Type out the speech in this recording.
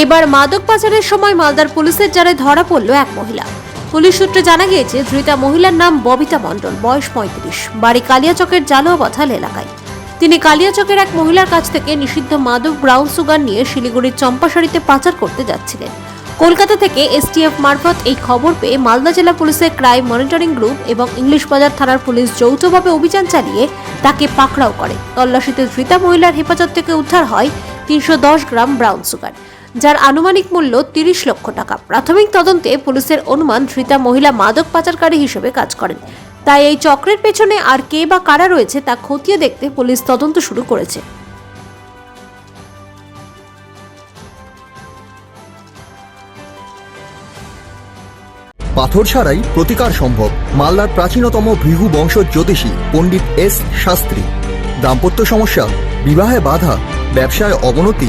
এবার মাদক পাচারের সময় মালদার পুলিশের জালে ধরা পড়ল এক মহিলা। পুলিশ সূত্রে জানা গিয়েছে, ধৃতা মহিলার নাম ববিতা মণ্ডল, বয়স পঁয়ত্রিশ, বাড়ি কালিয়াচকের জালোয়াবাথাল এলাকায়। তিনি কালিয়াচকের এক মহিলার কাছ থেকে নিষিদ্ধ মাদক ব্রাউন সুগার নিয়ে শিলিগুড়ির চম্পাশাড়িতে পাচার করতে যাচ্ছিলেন। কলকাতা থেকে এসটিএফ মারফত এই খবর পেয়ে মালদা জেলা পুলিশের ক্রাইম মনিটরিং গ্রুপ এবং ইংলিশ বাজার থানার পুলিশ যৌথভাবে অভিযান চালিয়ে তাকে পাকড়াও করে। তল্লাশিতে ধৃতা মহিলার হেফাজত থেকে উদ্ধার হয় তিনশো দশ গ্রাম ব্রাউন সুগার। যার আনুমানিক মূল্য তিরিশ লক্ষ টাকা। প্রাথমিক তদন্তে পুলিশের অনুমান ধৃতা মহিলা মাদক পাচারকারী হিসেবে কাজ করেন। তাই এই চক্রের পেছনে আর কে বা কারা রয়েছে তা খতিয়ে দেখতে পুলিশ তদন্ত শুরু করেছে। পাথর ছাড়াই প্রতিকার সম্ভব। মালদার প্রাচীনতম ভৃহু বংশ জ্যোতিষী পণ্ডিত এস শাস্ত্রী। দাম্পত্য সমস্যা, বিবাহে বাধা, ব্যবসায় অবনতি